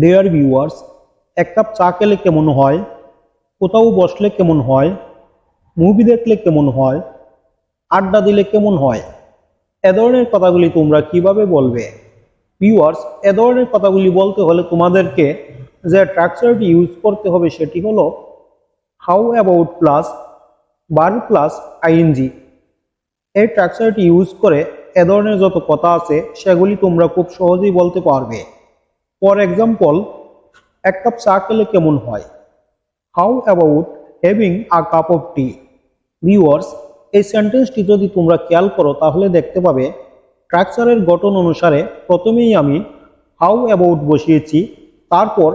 Dear viewers এক cup চা খেলে কেমন হয়? কোথাও বসলে কেমন হয়? মুভি দেখলে কেমন হয়? আড্ডা দিলে কেমন হয়? এ ধরনের কথাগুলি তোমরা কীভাবে বলবে? ভিউয়ার্স এ ধরনের কথাগুলি বলতে হলে তোমাদেরকে যে ট্রাকচারটি ইউজ করতে হবে সেটি হলো হাউ অ্যাবাউট প্লাস বার প্লাস আইএনজি এই ট্রাকচারটি ইউজ করে এ ধরনের যত কথা আছে, সেগুলি তোমরা খুব সহজেই বলতে পারবে। ফর এক্সাম্পল এক কাপ চা খেলে কেমন হয়? How about having a cup of tea viewers এই সেন্টেন্সটি যদি তোমরা খেয়াল করো, তাহলে দেখতে পাবে স্ট্রাকচারের গঠন অনুসারে প্রথমেই আমি হাউ অ্যাবাউট বসিয়েছি, তারপর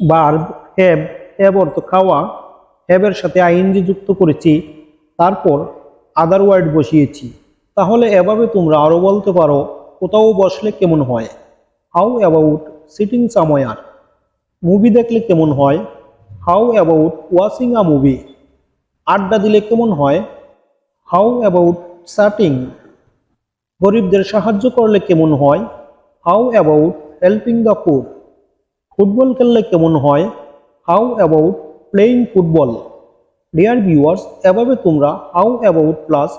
বার্ব হ্যাভ হ্যাভ অর্থ খাওয়া হ্যাভের সাথে আইএনজি যুক্ত করেছি, তারপর আদার ওয়ার্ড বসিয়েছি। তাহলে এভাবে তোমরা আরও বলতে পারো কোথাও বসলে কেমন হয়। How about sitting somewhere movie দেখলে কেমন হয়? How about watching a movie আড্ডা দিলে কেমন হয়? হাউ অ্যাবাউট শাটিং গরিবদের সাহায্য করলে কেমন হয়? How about helping the food football খেললে কেমন হয়? How about playing football dear viewers এভাবে তোমরা how about plus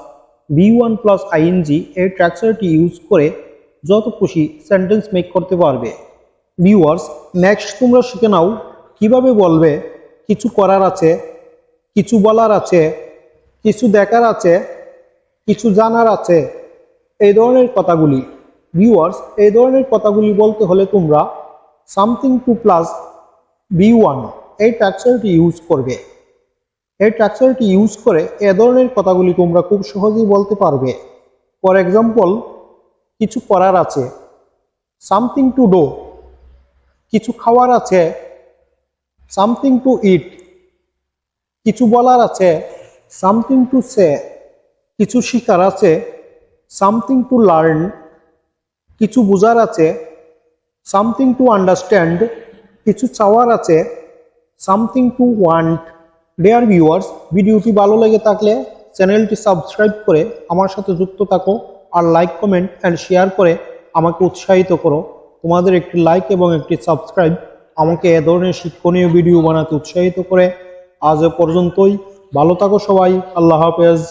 V one plus ING এই ট্রাকচারটি ইউজ করে যত খুশি সেন্টেন্স মেক করতে পারবে। ভিউয়ার্স নেক্সট তোমরা শিখে নাও কীভাবে বলবে, কিছু করার আছে, কিছু বলার আছে, কিছু দেখার আছে, কিছু জানার আছে, এই ধরনের কথাগুলি। ভিউয়ার্স এই ধরনের কথাগুলি বলতে হলে তোমরা something to plus V one এই ট্রাকচারটি ইউজ করবে। এই ট্রাকচারটি ইউজ করে এ ধরনের কথাগুলি তোমরা খুব সহজেই বলতে পারবে। ফর এক্সাম্পল কিছু করার আছে। সামথিং টু ডো কিছু খাওয়ার আছে। সামথিং টু ইট কিছু বলার আছে। সামথিং টু সে কিছু শিকার আছে। সামথিং টু লার্ন কিছু বোঝার আছে। সামথিং টু আন্ডারস্ট্যান্ড কিছু চাওয়ার আছে। Something to want dear viewers ভিডিওটি ভালো লেগে থাকলে চ্যানেলটি সাবস্ক্রাইব করে আমার সাথে যুক্ত থাকো। আর লাইক কমেন্ট অ্যান্ড শেয়ার করে আমাকে উৎসাহিত করো। তোমাদের একটি লাইক এবং একটি সাবস্ক্রাইব আমাকে এ ধরনের শিক্ষণীয় ভিডিও বানাতে উৎসাহিত করে। আজ পর্যন্তই। ভালো থাকো সবাই। আল্লাহ হাফেজ।